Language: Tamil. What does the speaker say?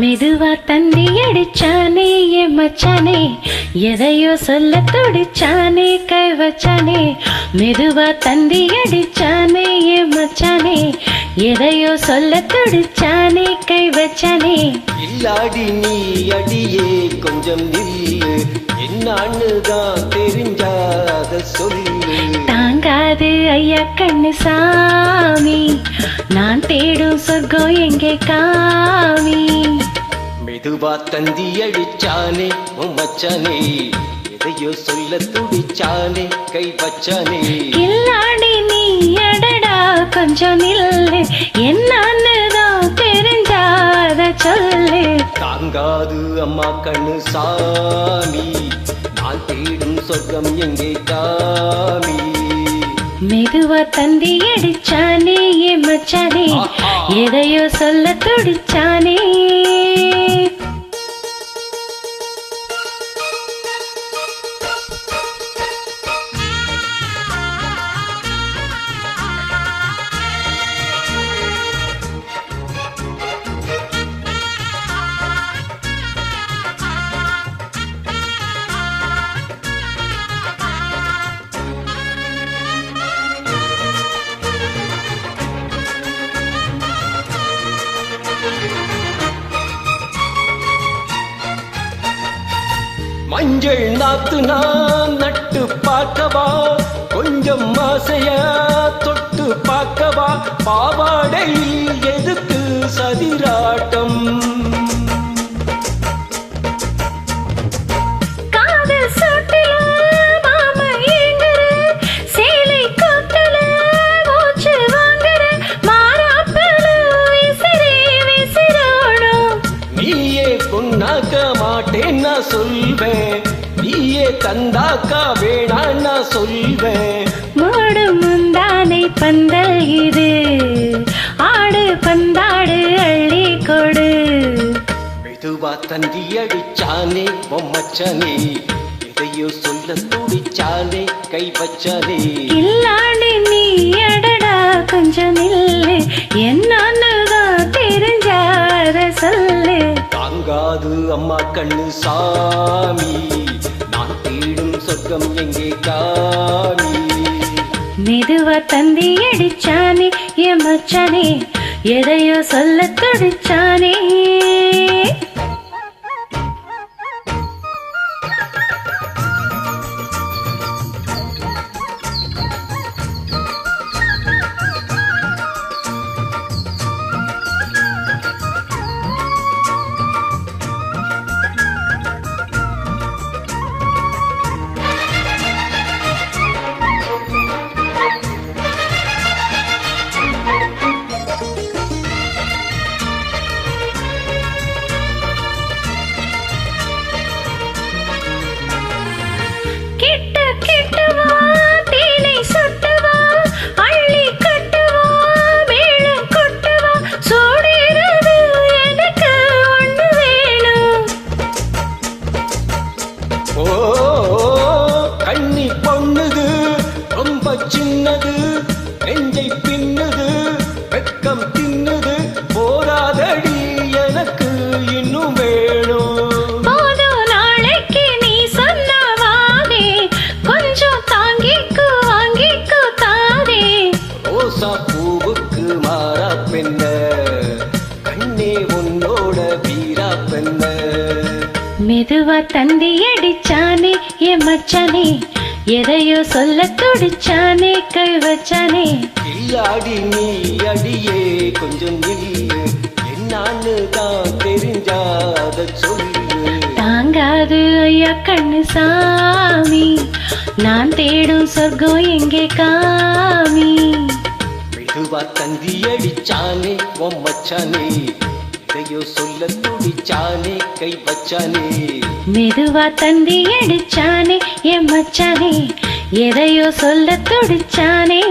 மெதுவா தந்தி அடிச்சானே என் மச்சானே. எதையோ சொல்ல துடிச்சானே கை வச்சானே. மெதுவா தந்தி அடிச்சானே என் மச்சானே. எதையோ சொல்ல துடிச்சானே கை வச்சானே. இல்லாடி நீ அடியே கொஞ்சம் நில்லு. என்னான்னு தான் தெரிஞ்சாத சொல்லு. ஐயா கண்ணு சாமி. நான் தேடும் சொர்க்கம் எங்கே காமி? மெதுவா தந்தி அடிச்சானே மச்சானே. எதையோ சொல்ல துடிச்சானே கை வச்சானே. கில்லாடி நீ அடடா கொஞ்சம் நில்லு. என்னன்னு தான் தெரிஞ்சாத சொல்லு. தாங்காது அம்மா கண்ணு சாமி. நான் தேடும் சொர்க்கம் எங்கே காமி? மெதுவா தந்தி அடிச்சானே என் மச்சானே. எதையோ சொல்ல துடிச்சானே. மஞ்சள் நாத்து நான் நட்டு பார்க்கவா? கொஞ்சம் ஆசையா தொட்டு பார்க்கவா? பாவாடையில் எதுக்கு சதிராட்டம்? நான் சொல்வேன். நீயே தந்தாக்கா வேணாம் நான் சொல்வேன். மூடு முந்தானை பந்தல் இது. ஆடு பந்தாடு அள்ளி கொடு. மெதுவா தந்தி அடிச்சானே பொம்மச்சானே. எதையோ சொல்ல துடிச்சானே கை வச்சானே இல்லாண்டி நீ அடடா கொஞ்சம் நில்லு. என்னன்னு காது அம்மா கண்ணு சாமி. நான் தேடும் சொர்க்கம் எங்கே காமி? மெதுவா தந்தி அடிச்சானே என் மச்சானே எதையோ சொல்ல துடிச்சானே. பெண்ண. மெதுவா தந்தி அடிச்சானே என் மச்சானே. எதையோ சொல்ல துடிச்சானே கை வச்சானே. இல்லாடி நீ அடியே கொஞ்சம் நில்லு. என்னான்னு தான் தெரிஞ்சாத சொல்லு. தாங்காது ஐயா கண்ணு சாமி. நான் தேடும் சொர்க்கம் எங்கே காமி? மெதுவா தந்தி அடிச்சானே மச்சானே. இதையோ சொல்ல துடிச்சானே கை வச்சானே. மெதுவா தந்தி அடிச்சானே என் மச்சானே எதையோ சொல்ல துடிச்சானே.